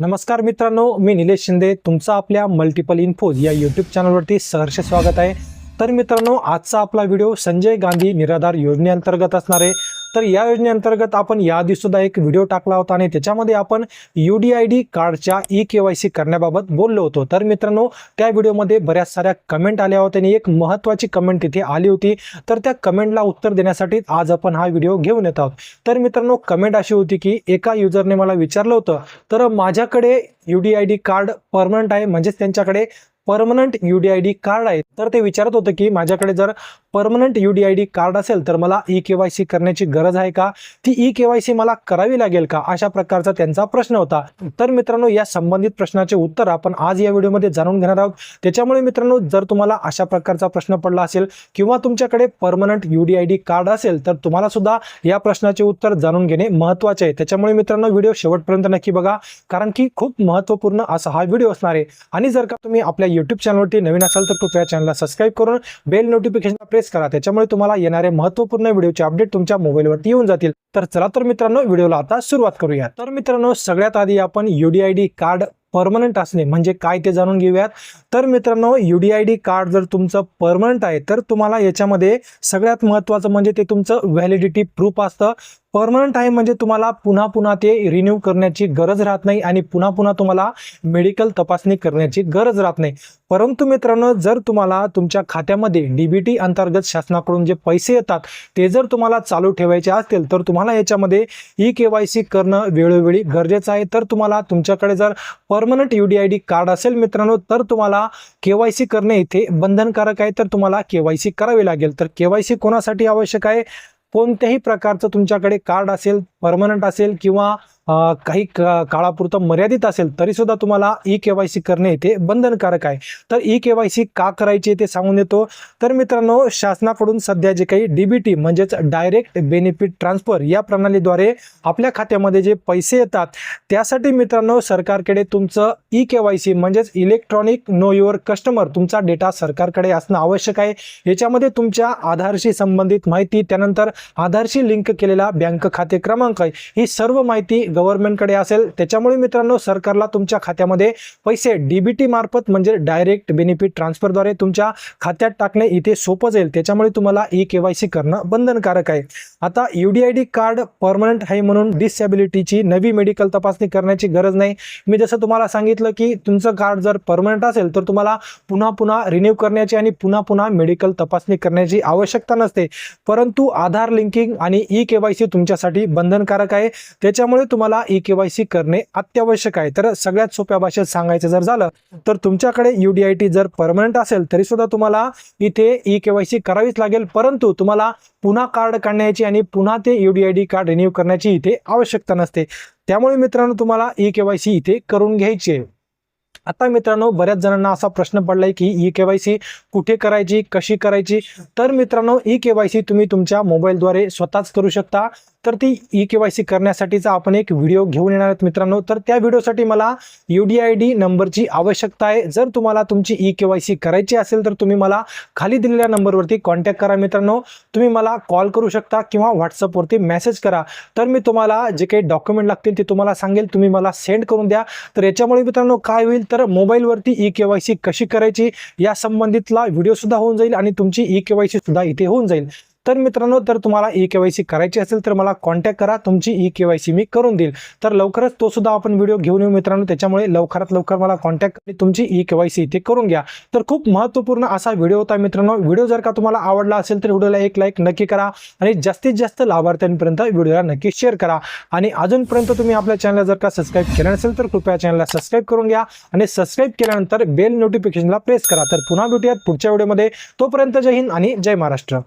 नमस्कार मित्रांनो मी निलेश शिंदे. तुमचं आपल्या मल्टिपल इन्फोज या यूट्यूब चॅनलवरती सहर्ष स्वागत आहे. तर मित्रांनो आजचा आपला व्हिडिओ संजय गांधी निराधार योजनेअंतर्गत असणार आहे. तर या योजनेअंतर्गत आपण याआधी सुद्धा एक व्हिडिओ टाकला होता आणि त्याच्यामध्ये आपण यू डी आय डी कार्डच्या ई के वाय सी करण्याबाबत बोललो होतो. तर मित्रांनो त्या व्हिडिओमध्ये बऱ्याच साऱ्या कमेंट आल्या होत्या आणि एक महत्त्वाची कमेंट तिथे आली होती. तर त्या कमेंटला उत्तर देण्यासाठी आज आपण हा व्हिडिओ घेऊन येत आहोत. तर मित्रांनो कमेंट अशी होती की एका युजरने मला विचारलं होतं तर माझ्याकडे U D I D card permanent आहे म्हणजेच त्यांच्याकडे परमनंट युडीआयडी डी कार्ड आहे. तर ते विचारत होतं की माझ्याकडे जर permanent U D I D card असेल तर मला ई के वाय सी करण्याची गरज आहे का? ती ई के वाय सी मला करावी लागेल का? अशा प्रकारचा त्यांचा प्रश्न होता. तर मित्रांनो या संबंधित प्रश्नाचे उत्तर आपण आज या व्हिडिओमध्ये जाणून घेणार आहोत. त्याच्यामुळे मित्रांनो जर तुम्हाला अशा प्रकारचा प्रश्न पडला असेल किंवा तुमच्याकडे permanent U D I D card असेल तर तुम्हाला सुद्धा या प्रश्नाचे उत्तर जाणून घेणे महत्त्वाचे आहे. त्याच्यामुळे मित्रांनो व्हिडिओ शेवटपर्यंत नक्की बघा कारण की खूप महत्त्वपूर्ण असा हा व्हिडिओ असणार आहे. आणि जर का तुम्ही आपल्या युट्यूब चॅनलवरती नवीन असाल तर कृपया चॅनलला सबस्क्राईब करून बेल नोटिफिकेशन प्रेस करा. त्याच्यामुळे तुम्हाला येणारे महत्त्वपूर्ण व्हिडिओचे अपडेट तुमच्या मोबाईलवरती येऊन जातील. तर चला तर मित्रांनो व्हिडिओला आता सुरुवात करूया. तर मित्रांनो सगळ्यात आधी आपण यू डी कार्ड परमनंट असणे म्हणजे काय ते जाणून घेऊयात. तर मित्रांनो U D I D card जर तुमचं परमनंट आहे तर तुम्हाला याच्यामध्ये सगळ्यात महत्त्वाचं म्हणजे ते तुमचं व्हॅलिडिटी प्रूफ असतं. परमनंट आहे म्हणजे तुम्हाला पुन्हा पुन्हा ते रिन्यू करण्याची गरज राहत नाही आणि पुन्हा पुन्हा तुम्हाला मेडिकल तपासणी करण्याची गरज राहत नाही. परंतु मित्रांनो जर तुम्हाला तुमच्या खात्यामध्ये डीबीटी अंतर्गत शासनाकडून जे पैसे येतात ते जर तुम्हाला चालू ठेवायचे असतील तर तुम्हाला याच्यामध्ये ई के वाय सी करणं वेळोवेळी गरजेचं आहे. तर तुम्हाला तुमच्याकडे जर permanent U D I D card असेल मित्रांनो तर तुम्हाला के वाय सी करणे इथे बंधनकारक आहे. तर तुम्हाला के वाय सी करावी लागेल. तर के वाय सी कोणासाठी आवश्यक आहे? कोणत्याही प्रकारचं तुमच्याकडे कार्ड असेल परमनंट असेल किंवा काही का काळापुरतं मर्यादित असेल तरी सुद्धा तुम्हाला ई के वाय सी करणे इथे बंधनकारक आहे. तर ई के वाय सी का करायची ते सांगून देतो. तर मित्रांनो शासनाकडून सध्या जे काही डीबीटी म्हणजेच डायरेक्ट बेनिफिट ट्रान्सफर या प्रणालीद्वारे आपल्या खात्यामध्ये जे पैसे येतात त्यासाठी मित्रांनो सरकारकडे तुमचं ई के वाय सी म्हणजेच इलेक्ट्रॉनिक नो युअर कस्टमर तुमचा डेटा सरकारकडे असणं आवश्यक आहे. याच्यामध्ये तुमच्या आधारशी संबंधित माहिती त्यानंतर आधारशी लिंक केलेला बँक खाते क्रमांक ही सर्व माहिती गव्हर्नमेंटकडे असेल त्याच्यामुळे मित्रांनो सरकारला तुमच्या खात्यामध्ये पैसे डीबीटी मार्फत म्हणजे डायरेक्ट बेनिफिट ट्रान्सफरद्वारे तुमच्या खात्यात टाकणे इथे सोपं जाईल. त्याच्यामुळे तुम्हाला ई के सी करणं बंधनकारक आहे. आता U D I D card permanent आहे म्हणून डिसॅबिलिटीची नवी मेडिकल तपासणी करण्याची गरज नाही. मी जसं तुम्हाला सांगितलं की तुमचं कार्ड जर परमनंट असेल तर तुम्हाला पुन्हा पुन्हा रिन्यू करण्याची आणि पुन्हा पुन्हा मेडिकल तपासणी करण्याची आवश्यकता नसते. परंतु आधार लिंकिंग आणि ई के सी तुमच्यासाठी बंधनकारक आहे. त्याच्यामुळे तुम्हाला ई के वाय सी करणे अत्यावश्यक आहे. तर सगळ्यात सोप्या भाषेत सांगायचं जर झालं तर तुमच्याकडे यू डी आय जर परमनंट असेल तरी सुद्धा तुम्हाला इथे ई के वाय सी करावीच लागेल. परंतु तुम्हाला पुन्हा कार्ड काढण्याची आणि पुन्हा ते U D I D card renew करण्याची इथे आवश्यकता नसते. त्यामुळे मित्रांनो तुम्हाला ई के वाय सी इथे करून घ्यायची आहे. आता मित्रांनो बऱ्याच जणांना असा प्रश्न पडलाय की ई के वाय सी कुठे करायची कशी करायची? तर मित्रांनो ई के वाय सी तुम्ही तुमच्या मोबाईलद्वारे स्वतःच करू शकता. तर ती ई के वाय सी करण्यासाठीचा आपण एक व्हिडिओ घेऊन येणार आहोत मित्रांनो. तर त्या व्हिडिओसाठी मला यू डी आय डी नंबरची आवश्यकता आहे. जर तुम्हाला तुमची ई के वाय सी करायची असेल तर तुम्ही मला खाली दिलेल्या नंबरवरती कॉन्टॅक्ट करा मित्रांनो. तुम्ही मला कॉल करू शकता किंवा व्हॉट्सअपवरती मेसेज करा. तर मी तुम्हाला जे काही डॉक्युमेंट लागतील ते तुम्हाला सांगेल तुम्ही मला सेंड करून द्या. तर याच्यामुळे मित्रांनो काय होईल तर मोबाईलवरती ई के वाय सी कशी करायची या संबंधितला व्हिडिओसुद्धा होऊन जाईल आणि तुमची ई के वाय सी सुद्धा इथे होऊन जाईल. तर मित्रांनो तर तुम्हाला ई के वाय सी करायची असेल तर मला कॉन्टॅक्ट करा. तुमची ई के वाय सी मी करून देईल. तर लवकरच तो सुद्धा आपण व्हिडिओ घेऊन येऊ मित्रांनो. त्याच्यामुळे लवकरात लवकर मला कॉन्टॅक्ट आणि तुमची ई के वाय सी इथे करून घ्या. तर खूप महत्त्वपूर्ण असा व्हिडिओ होता मित्रांनो. व्हिडिओ जर का तुम्हाला आवडला असेल तर व्हिडिओला एक लाईक नक्की करा आणि जास्तीत जास्त लाभार्थ्यांपर्यंत व्हिडिओला नक्की शेअर करा. आणि अजूनपर्यंत तुम्ही आपल्या चॅनलला जर का सबस्क्राईब केलं नसेल तर कृपया चॅनलला सबस्क्राईब करून घ्या. आणि सबस्क्राईब केल्यानंतर बेल नोटिफिकेशनला प्रेस करा. तर पुन्हा भेटूयात पुढच्या व्हिडिओमध्ये तोपर्यंत जय हिंद आणि जय महाराष्ट्र.